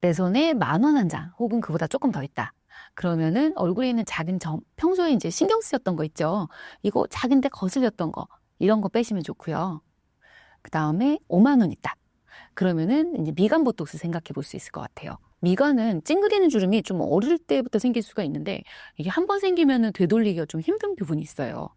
내 손에 만 원 한 장 혹은 그보다 조금 더 있다. 그러면은 얼굴에 있는 작은 점, 평소에 이제 신경 쓰였던 거 있죠. 이거 작은데 거슬렸던 거, 이런 거 빼시면 좋고요. 그 다음에 5만 원 있다. 그러면은 이제 미간 보톡스 생각해 볼 수 있을 것 같아요. 미간은 찡그리는 주름이 좀 어릴 때부터 생길 수가 있는데 이게 한 번 생기면은 되돌리기가 좀 힘든 부분이 있어요.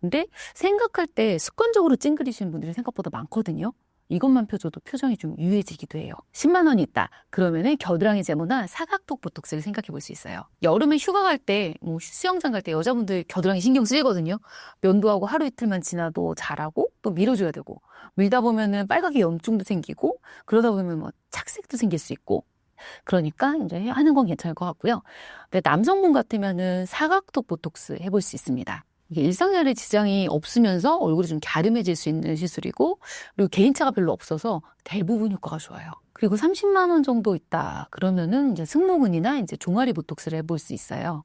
근데 생각할 때 습관적으로 찡그리시는 분들이 생각보다 많거든요. 이것만 펴줘도 표정이 좀 유해지기도 해요. 10만 원이 있다. 그러면은 겨드랑이 제모나 사각턱 보톡스를 생각해 볼 수 있어요. 여름에 휴가 갈 때, 뭐 수영장 갈 때 여자분들 겨드랑이 신경 쓰이거든요. 면도하고 하루 이틀만 지나도 자라고 또 밀어줘야 되고 밀다 보면은 빨갛게 염증도 생기고 그러다 보면 뭐 착색도 생길 수 있고 그러니까 이제 하는 건 괜찮을 것 같고요. 근데 남성분 같으면은 사각턱 보톡스 해볼 수 있습니다. 일상생활에 지장이 없으면서 얼굴이 좀 갸름해질 수 있는 시술이고 그리고 개인차가 별로 없어서 대부분 효과가 좋아요. 그리고 30만 원 정도 있다. 그러면은 이제 승모근이나 이제 종아리 보톡스를 해볼 수 있어요.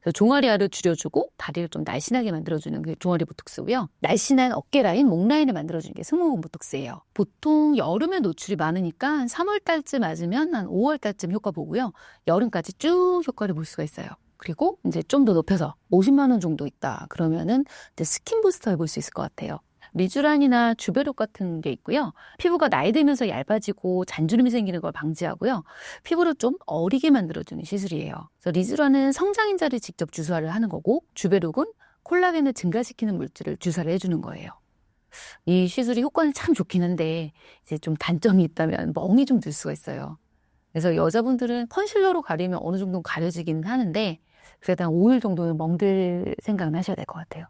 그래서 종아리 알을 줄여주고 다리를 좀 날씬하게 만들어주는 게 종아리 보톡스고요. 날씬한 어깨 라인, 목 라인을 만들어주는 게 승모근 보톡스예요. 보통 여름에 노출이 많으니까 한 3월 달쯤 맞으면 한 5월 달쯤 효과 보고요. 여름까지 쭉 효과를 볼 수가 있어요. 그리고 이제 좀 더 높여서 50만 원 정도 있다. 그러면은 이제 스킨 부스터 해볼 수 있을 것 같아요. 리쥬란이나 주베록 같은 게 있고요. 피부가 나이 들면서 얇아지고 잔주름이 생기는 걸 방지하고요. 피부를 좀 어리게 만들어주는 시술이에요. 그래서 리쥬란은 성장인자를 직접 주사를 하는 거고 주베록은 콜라겐을 증가시키는 물질을 주사를 해주는 거예요. 이 시술이 효과는 참 좋긴 한데 이제 좀 단점이 있다면 멍이 좀 들 수가 있어요. 그래서 여자분들은 컨실러로 가리면 어느 정도 가려지기는 하는데 그래도 한 5일 정도는 멍들 생각은 하셔야 될 것 같아요.